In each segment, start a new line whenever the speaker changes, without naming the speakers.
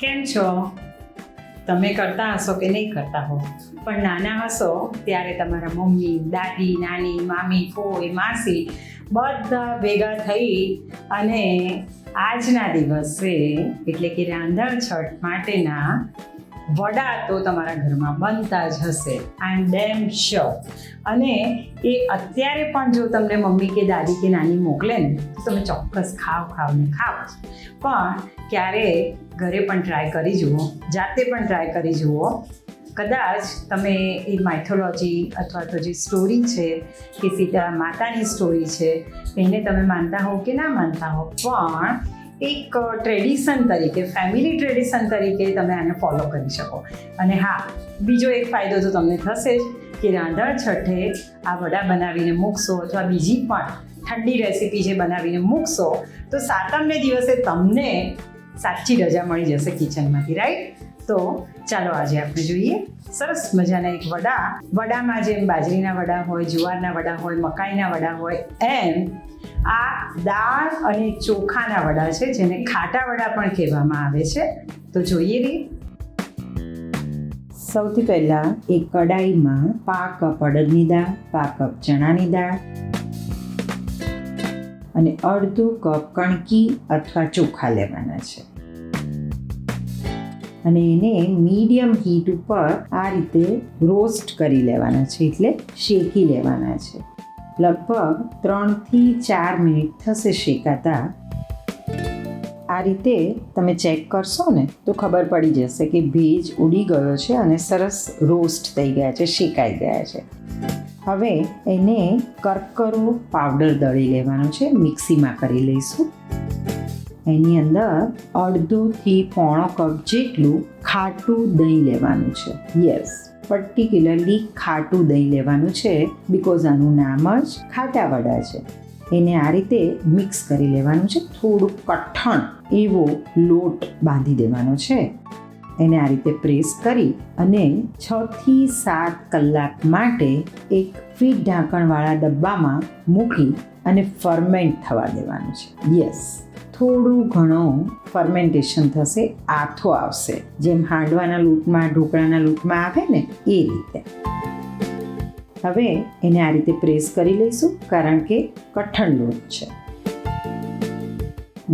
કેમ છો? તમે કરતા હશો કે નહીં કરતા હો? પણ નાના હશો, ત્યારે તમારા મમ્મી, દાદી, નાની, મામી, ફોઈ, માસી બધા ભેગા થઈ અને આજના દિવસે, એટલે કે રાંધણ છઠ માટેના વડા તો તમારા ઘરમાં બનતા જ હશે આઈ એમ ડેમ શ્યોર અને એ અત્યારે પણ જો તમને મમ્મી કે દાદી કે નાની મોકલે ને, તો તમે ચોક્કસ ખાવ ખાવ ને ખાવ. પણ ક્યારે ઘરે પણ ટ્રાય કરી જુઓ, જાતે પણ ટ્રાય કરી જુઓ, કદાચ તમે એ માઇથોલોજી અથવા તો જે સ્ટોરી છે, કે સીતા માતાની સ્ટોરી છે, એને તમે માનતા હો કે ના માનતા હો પણ એક ટ્રેડિશન તરીકે ફેમિલી ટ્રેડિશન તરીકે તમે આને ફોલો કરી શકો. અને હા, બીજો એક ફાયદો તો તમને થશે જ કે રાંધણ છઠ્ઠે આ વડા બનાવીને મૂકશો અથવા બીજી પણ ઠંડી રેસીપી જે બનાવીને મૂકશો, તો સાતમને દિવસે તમને સાચી રજા મળી જશે કિચનમાંથી રાઈટ તો ચાલો આજે આપણે જોઈએ સરસ મજાના એક વડા. વડામાં જેમ બાજરીના વડા હોય, જુવારના વડા હોય, મકાઈના વડા હોય, એમ આ દાળ અને ચોખાના વડા છે, જેને ખાટા વડા પણ કહેવામાં આવે છે. તો જોઈએ રીત સૌથી પહેલાં એક કડાઈમાં પા કપ અડદની દાળ પા કપ ચણાની દાળ અને અડધો કપ કણકી અથવા ચોખા લેવાના છે. અને એને મીડિયમ હીટ ઉપર આ રીતે રોસ્ટ કરી લેવાના છે, એટલે શેકી લેવાના છે. લગભગ ત્રણથી ચાર મિનિટ થશે શેકાતા. આ રીતે તમે ચેક કરશો ને, તો ખબર પડી જશે કે ભેજ ઉડી ગયો છે અને સરસ રોસ્ટ થઈ ગયા છે, શેકાઈ ગયા છે. હવે એને કરકરો પાવડર દળી લેવાનો છે, મિક્સીમાં કરી લઈશું. એની અંદર અડધોથી પોણો કપ જેટલું ખાટું દહીં લેવાનું છે. યસ પર્ટિક્યુલરલી ખાટું દહીં લેવાનું છે બિકોઝ આનું નામ જ ખાટા વડા છે. એને આ રીતે મિક્સ કરી લેવાનું છે. થોડું કઠણ એવો લોટ બાંધી દેવાનો છે. એને આ રીતે પ્રેસ કરી અને છ થી સાત કલાક માટે એક ફીટ ઢાંકણવાળા ડબ્બામાં મૂકી અને ફર્મેન્ટ થવા દેવાનું છે. યસ થોડું ઘણું ફર્મેન્ટેશન થશે, આથો આવશે. જેમ હાંડવાના લૂંટમાં, ઢોકળાના લૂંટમાં આવે ને, એ રીતે. હવે એને આ રીતે પ્રેસ કરી લઈશું, કારણ કે કઠણ લોટ છે.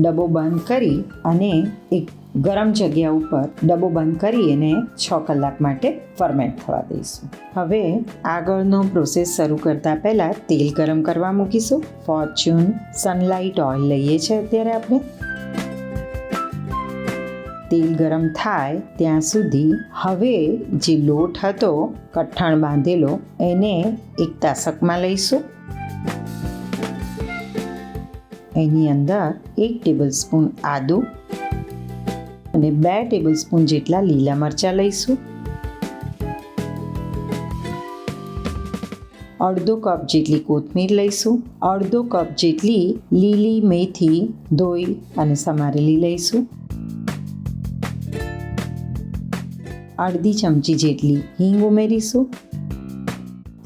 ડબ્બો બંધ કરી અને એક ગરમ જગ્યા ઉપર ડબ્બો બંધ કરી અને છ કલાક માટે ફર્મેન્ટ થવા દઈશું. હવે આગળનો પ્રોસેસ શરૂ કરતાં પહેલાં તેલ ગરમ કરવા મૂકીશું. ફોર્ચ્યુન સનલાઇટ ઓઇલ લઈએ છીએ અત્યારે આપણે. તેલ ગરમ થાય ત્યાં સુધી હવે જે લોટ હતો, કઠણ બાંધેલો, એને એક તાસકમાં લઈશું. એની અંદર એક ટેબલ સ્પૂન આદું અને બે ટેબલ સ્પૂન જેટલા લીલા મરચાં લઈશું. અડધો કપ જેટલી કોથમીર લઈશું. અડધો કપ જેટલી લીલી મેથી ધોઈ અને સમારેલી લઈશું. અડધી ચમચી જેટલી હિંગ ઉમેરીશું.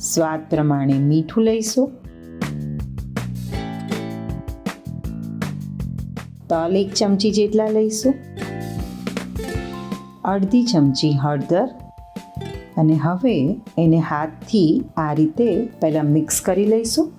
સ્વાદ પ્રમાણે મીઠું લઈશું. તલ એક ચમચી જેટલા લઈશું. અડધી ચમચી હળદર અને હવે એને હાથથી આ રીતે પહેલાં મિક્સ કરી લઈશું.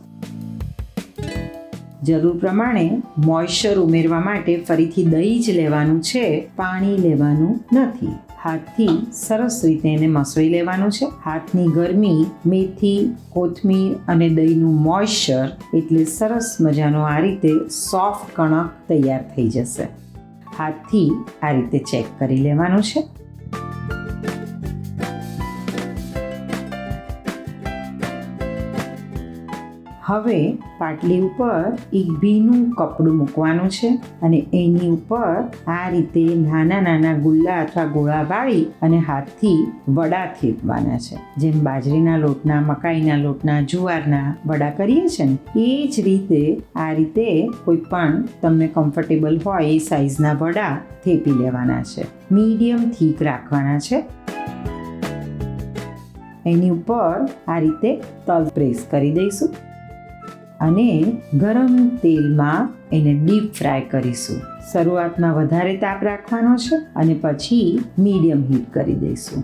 જરૂર પ્રમાણે મોઇશ્ચર ઉમેરવા માટે ફરીથી દહીં જ લેવાનું છે, પાણી લેવાનું નથી. હાથથી સરસ રીતે એને મસળી લેવાનું છે. હાથની ગરમી, મેથી, કોથમીર અને દહીંનું મોઇશ્ચર એટલે સરસ મજાનો આ રીતે સોફ્ટ કણક તૈયાર થઈ જશે. હાથથી આ રીતે ચેક કરી લેવાનું છે. હવે પાટલી ઉપર એક ભીનું કપડું મૂકવાનું છે અને એની ઉપર આ રીતે નાના નાના ગુલ્લા અથવા ગોળા વાળી અને હાથથી વડા થેપવાના છે. જેમ બાજરીના લોટના, મકાઈના લોટના, જુવારના વડા કરીએ છીએ ને, એ જ રીતે આ રીતે કોઈ પણ તમને કમ્ફર્ટેબલ હોય એ સાઈઝના વડા થેપી લેવાના છે. મીડિયમ થીક રાખવાના છે. એની ઉપર આ રીતે તલ પ્રેસ કરી દઈશું. અને ગરમ તેલમાં એને ડીપ ફ્રાય કરીશું.
શરૂઆતમાં વધારે તાપ રાખવાનો છે અને પછી મીડિયમ હીટ કરી દઈશું.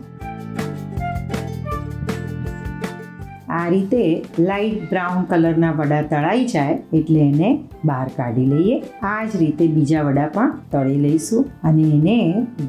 આ રીતે લાઇટ બ્રાઉન કલરના વડા તળાઈ જાય એટલે એને બહાર કાઢી લઈએ. આ જ રીતે બીજા વડા પણ તળી લઈશું અને એને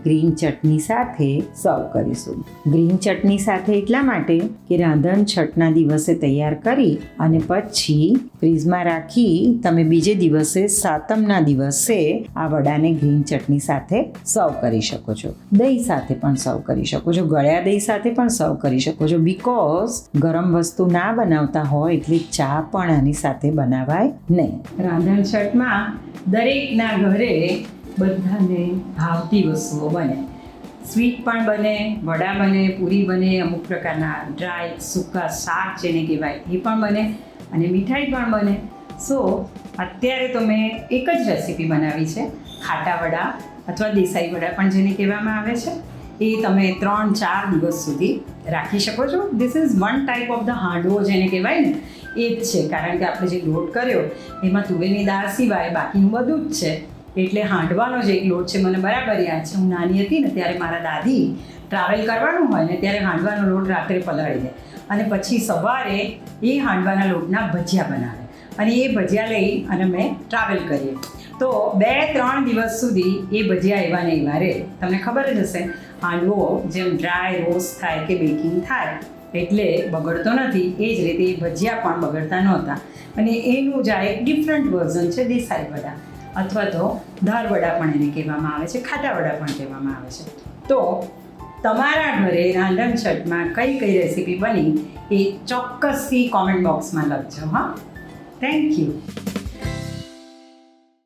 ગ્રીન ચટણી સાથે સર્વ કરીશું. ગ્રીન ચટણી સાથે એટલા માટે કે રાંધણ છઠના દિવસે તૈયાર કરી અને પછી ફ્રીજમાં રાખી તમે બીજે દિવસે સાતમના દિવસે આ વડાને ગ્રીન ચટણી સાથે સર્વ કરી શકો છો. દહીં સાથે પણ સર્વ કરી શકો છો. ગળ્યા દહીં સાથે પણ સર્વ કરી શકો છો. બીકોઝ ગરમ વસ્તુ ના બનાવતા હોય એટલે ચા પણ આની સાથે બનાવાય નહીં.
રાંધણ છઠમાં દરેકના ઘરે બધાને ભાવતી વસ્તુઓ બને. સ્વીટ પણ બને, વડા બને, પૂરી બને, અમુક પ્રકારના ડ્રાય, સૂકા શાક જેને કહેવાય એ પણ બને અને મીઠાઈ પણ બને. સો, અત્યારે તો મેં એક જ રેસીપી બનાવી છે, ખાટા વડા અથવા દેસાઈ વડા પણ જેને કહેવામાં આવે છે. એ તમે ત્રણ, ચાર દિવસ સુધી રાખી શકો છો. This is one type of the handvo જેને કહેવાય ને, એ જ છે. કારણ કે આપણે જે લોટ કર્યો, એમાં તુવેરની દાળ સિવાય બાકીનું બધું જ છે. એટલે હાંડવાનો જે એક લોટ છે, મને બરાબર યાદ છે. હું નાની હતી ને, ત્યારે મારા દાદી ટ્રાવેલ કરવાનું હોય ને, ત્યારે હાંડવાનો લોટ રાત્રે પલાળી દે. અને પછી સવારે એ હાંડવાના લોટના ભજીયા બનાવે. અને એ ભજીયા લઈ અને મેં ટ્રાવેલ કરીએ. તો બે, ત્રણ દિવસ સુધી એ ભજીયા એવા ને એવા તમને ખબર જ હશે હાંડવો જેમ ડ્રાય રોસ્ટ થાય કે બેકિંગ થાય, એટલે બગડતો નથી, એ જ રીતે એ ભજીયા પણ બગડતા નહોતા. અને એનું જ આ એક ડિફરન્ટ વર્ઝન છે, દેસાઈ વડા. અથવા તો ધાર વડા પણ એને કહેવામાં આવે છે, ખાટા વડા પણ કહેવામાં આવે છે. તો તમારા ઘરે રાંધણ છઠમાં કઈ કઈ રેસીપી બની એ ચોક્કસથી કોમેન્ટ બોક્સમાં લખજો, હા? Thank you